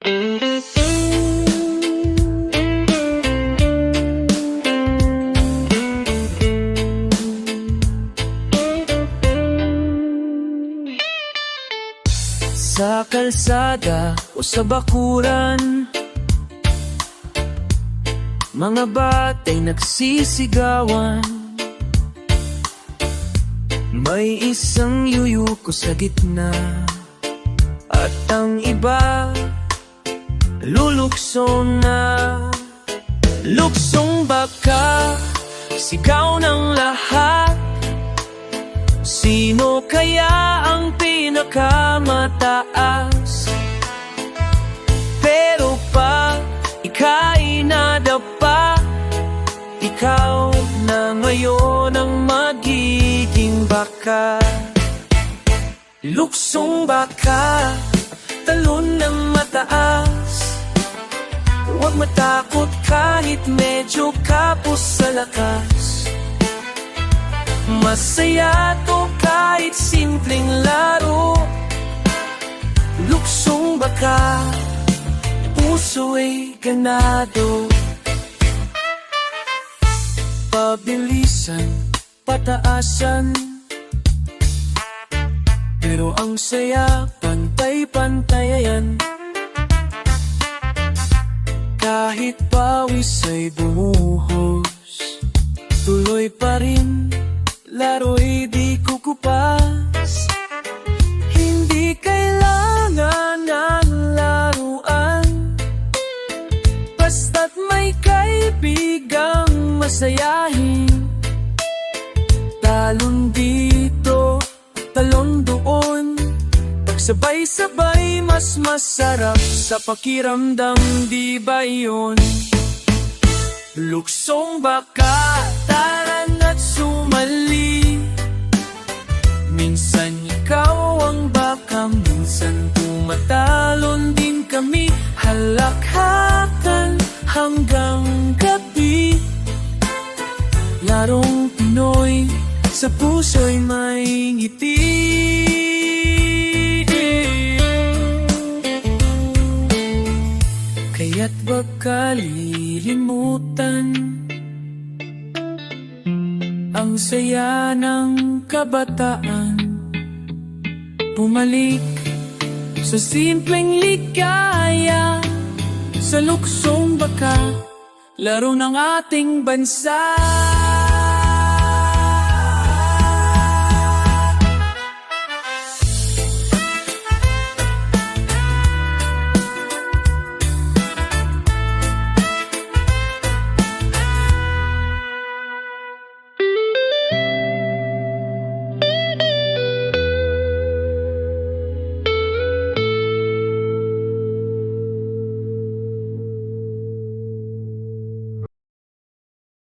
Sa kalsada o sa bakuran Mga batay nagsisigawan. May isang yuyuko sa gitna At ang iba Lulukso na. Luksong baka. Sigaw ng lahat. Sino kaya ang pinakamataas? Pero pa ika'y nadapa. Ikaw na ngayon ang magiging baka. Luksong baka. Talon ng mataas Huwag matakot kahit medyo kapos sa lakas. Masaya to kahit simpleng laro. Luksong baka Puso'y ganado. Pabilisan, pataasan. Pero ang saya, pantay-pantay Kahit pawis ay bumuhos Tuloy pa rin Laro'y di kukupas. Hindi kailangan ng laruan Basta't may kaibigang masayahin. Talon dito, talon doon Pagsabay-sabay mas masarap Sa pakiramdam di ba yun? Luksong baka, taran at sumali? Minsan ikaw ang baka, minsan tumatalon din kami. Halakhakan hanggang gabi. Larong Pinoy, sa puso'y may Kaya't wag kalilimutan Ang saya ng kabataan. Bumalik sa simpleng ligaya Sa luksong baka Laro ng ating bansa